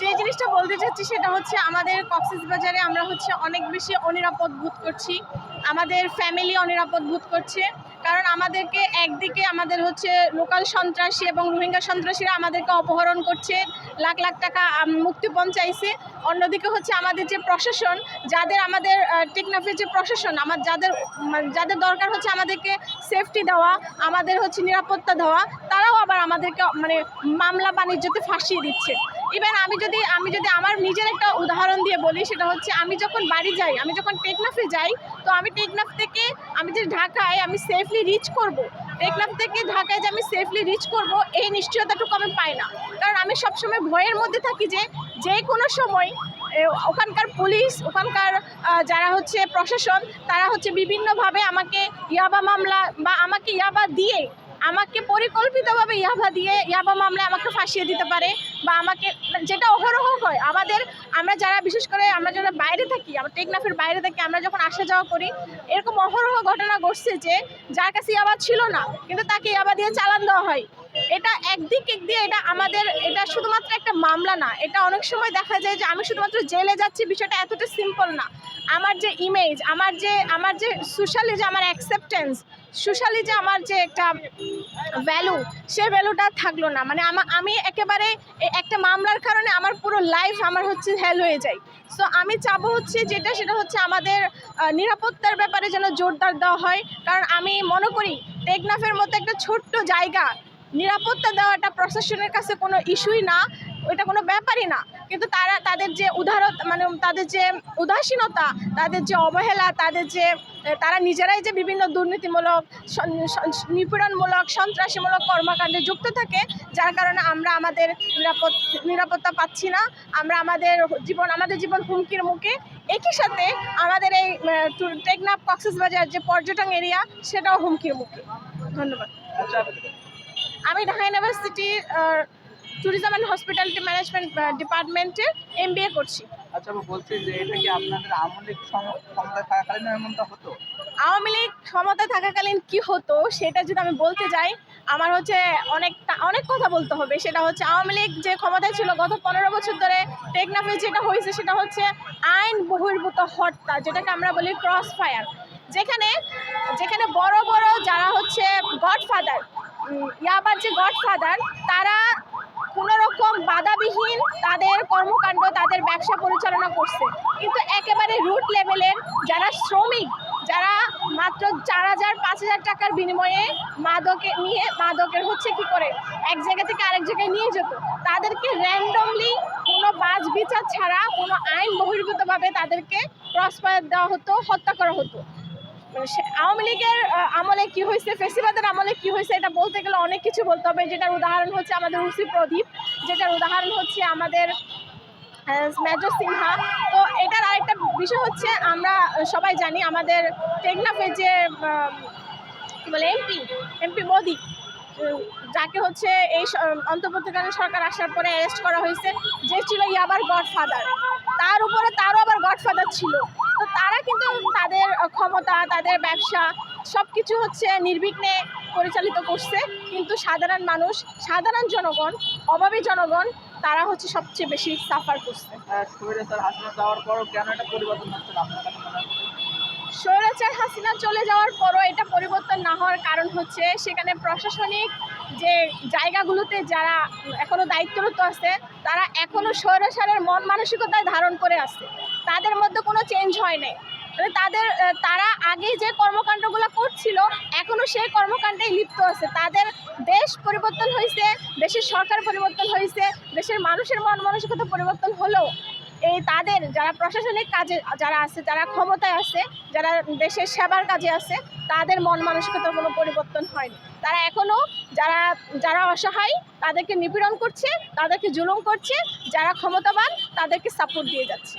যে জিনিসটা বলতে চাচ্ছি সেটা হচ্ছে আমাদের কক্সেস বাজারে আমরা হচ্ছে অনেক বেশি অনিরাপদ বোধ করছি। আমাদের ফ্যামিলি অনিরাপদ বোধ করছে। কারণ আমাদেরকে একদিকে আমাদের হচ্ছে লোকাল সন্ত্রাসী এবং রোহিঙ্গা সন্ত্রাসীরা আমাদেরকে অপহরণ করছে, লাখ লাখ টাকা মুক্তিপণ চাইছে। অন্যদিকে হচ্ছে আমাদের যে প্রশাসন, যাদের আমাদের টেকনাফের যে প্রশাসন, আমার যাদের যাদের দরকার হচ্ছে আমাদেরকে সেফটি দেওয়া, আমাদের হচ্ছে নিরাপত্তা দেওয়া তারাও আবার আমাদেরকে মানে মামলা বাণিজ্যতে ফাঁসিয়ে দিচ্ছে ইভেন আমি যদি আমি যদি আমার নিজের একটা উদাহরণ দিয়ে বলি, সেটা হচ্ছে আমি যখন বাড়ি যাই, আমি যখন টেকনাফে যাই, তো আমি টেকনাফ থেকে, আমি যে ঢাকায় আমি সেফলি রিচ করব। টেকনাফ থেকে ঢাকায় যে আমি সেফলি রিচ করব, এই নিশ্চয়তাটুকু আমি পাই না কারণ আমি সবসময় ভয়ের মধ্যে থাকি যে যে কোনো সময় ওখানকার পুলিশ, ওখানকার যারা হচ্ছে প্রশাসন, তারা হচ্ছে বিভিন্নভাবে আমাকে ইয়াবা মামলা বা আমাকে ইয়াবা দিয়ে আমাকে পরিকল্পিতভাবে ইয়াবা দিয়ে, ইয়াবা মামলায় আমাকে ফাঁসিয়ে দিতে পারে বা আমাকে যেটা অহরহ হয়, আমাদের, আমরা যারা বিশেষ করে আমরা যারা বাইরে থাকি, আমরা টেকনাফের বাইরে থাকি, আমরা যখন আসা যাওয়া করি, এরকম অহরহ ঘটনা ঘটছে যে, যার কাছে ইয়াবা ছিল না, কিন্তু তাকে ইয়াবা দিয়ে চালান দেওয়া হয়। এটা একদিক এক দিয়ে এটা আমাদের, এটা শুধুমাত্র একটা মামলা না, এটা অনেক সময় দেখা যায় যে আমি শুধুমাত্র জেলে যাচ্ছি বিষয়টা এতটা সিম্পল না। আমার যে ইমেজ আমার যে আমার যে সোশ্যালি যে আমার অ্যাকসেপ্টেন্স সোশ্যালি যে আমার যে একটা ভ্যালু সে ভ্যালুটা থাকল না। মানে আমা- একেবারে একটা মামলার কারণে আমার পুরো লাইফ আমার হচ্ছে হেল হয়ে যায়। সো আমি চাবো হচ্ছে যেটা, সেটা হচ্ছে আমাদের নিরাপত্তার ব্যাপারে যেন জোরদার দেওয়া হয়। কারণ আমি মনে করি, টেকনাফের মতো একটা ছোট্ট জায়গা নিরাপত্তা দেওয়াটা প্রশাসনের কাছে কোনো ইস্যুই না, ওইটা কোনো ব্যাপারই না। কিন্তু তারা, তাদের যে উদাহরণ মানে তাদের যে উদাসীনতা, তাদের যে অবহেলা, তাদের যে, তারা নিজেরাই যে বিভিন্ন দুর্নীতিমূলক নিপীড়নমূলক, সন্ত্রাসীমূলক কর্মকাণ্ডে যুক্ত থাকে, যার কারণে আমরা আমাদের নিরাপদ, নিরাপত্তা পাচ্ছি না। আমরা আমাদের জীবন আমাদের জীবন হুমকির মুখে। একই সাথে আমাদের এই টেকনাফ কক্সবাজার যে পর্যটন এরিয়া, সেটাও হুমকির মুখে। ধন্যবাদ। আচ্ছা। আমি Dhaka university tourism and hospitality management ডিপার্টমেন্টে এম করছি। আচ্ছা আমি বলছি যে এটা কি আপনাদের আমলিক সম- ক্ষমতায় থাকাকালীন এমনটা হতো? আওয়ামী লীগ ক্ষমতা থাকাকালীন কি হতো সেটা যদি আমি বলতে যাই আমার হচ্ছে অনেক অনেক কথা বলতে হবে। সেটা হচ্ছে আওয়ামী লীগ যে ক্ষমতায় ছিল গত পনেরো বছর ধরে টেকনাফে যেটা হয়েছে সেটা হচ্ছে আইন বহির্ভূত হত্যা যেটাকে আমরা বলি ক্রস ফায়ার যেখানে যেখানে বড় বড় যারা হচ্ছে গডফাদার ইয়াবার যে গডফাদার, তারা কোনো রকম বাধাবিহীন তাদের কর্মকাণ্ড, তাদের ব্যবসা পরিচালনা করছে। কিন্তু একেবারে রুট লেভেলের যারা শ্রমিক, যারা মাত্র চার হাজার, পাঁচ হাজার টাকার বিনিময়ে মাদকে নিয়ে, মাদকের হচ্ছে কি করে? এক জায়গা থেকে আরেক জায়গায় নিয়ে যেত। তাদেরকে র্যান্ডমলি কোনো বাজ বিচার ছাড়া, কোনো আইন বহির্ভূতভাবে তাদেরকে ক্রসফায়ার দেওয়া হতো, হত্যা করা হতো। আওয়ামী লীগের আমলে কি হয়েছে ফেসিবাদের আমলে কি হয়েছে এটা বলতে গেলে অনেক কিছু বলতে হবে। যেটার উদাহরণ হচ্ছে আমাদের উসি প্রদীপ, যেটার উদাহরণ হচ্ছে আমাদের মেজর সিনহা। তো এটার আরেকটা বিষয় হচ্ছে, আমরা সবাই জানি আমাদের টেকনাফে যে কি বলে, এমপি এমপি মোদি, যাকে হচ্ছে এই অন্তর্বর্তীকালীন সরকার আসার পরে অ্যারেস্ট করা হয়েছে। যে ছিল ইয়াবার গডফাদার। তার উপরে তারও আবার গডফাদার ছিল। কিন্তু তাদের ক্ষমতা তাদের ব্যবসা সব কিছু হচ্ছে নির্বিঘ্নে পরিচালিত করছে কিন্তু সাধারণ মানুষ সাধারণ জনগণ অভাবী জনগণ তারা হচ্ছে সবচেয়ে বেশি সাফার করছে হয়? স্বৈরাচার হাসিনা চলে যাওয়ার পরও এটা পরিবর্তন না হওয়ার কারণ হচ্ছে সেখানে প্রশাসনিক যে জায়গাগুলোতে যারা এখনও দায়িত্বরত আছে তারা এখনও স্বৈরাচারের মন মানসিকতায় ধারণ করে আছে তাদের মধ্যে কোনো চেঞ্জ হয় নাই। মানে তাদের তারা আগে যে কর্মকাণ্ডগুলো করছিল, এখনও সেই কর্মকাণ্ডেই লিপ্ত আছে। তাদের দেশ পরিবর্তন হয়েছে, দেশের সরকার পরিবর্তন হয়েছে, দেশের মানুষের মন মানসিকতা পরিবর্তন হলেও এই তাদের যারা প্রশাসনিক কাজে, যারা আছে, যারা ক্ষমতায় আছে, যারা দেশের সেবার কাজে আছে, তাদের মন মানসিকতার কোনো পরিবর্তন হয়নি। তারা এখনও যারা যারা অসহায়, তাদেরকে নিপীড়ন করছে, তাদেরকে জুলুম করছে, যারা ক্ষমতাবান, তাদেরকে সাপোর্ট দিয়ে যাচ্ছে।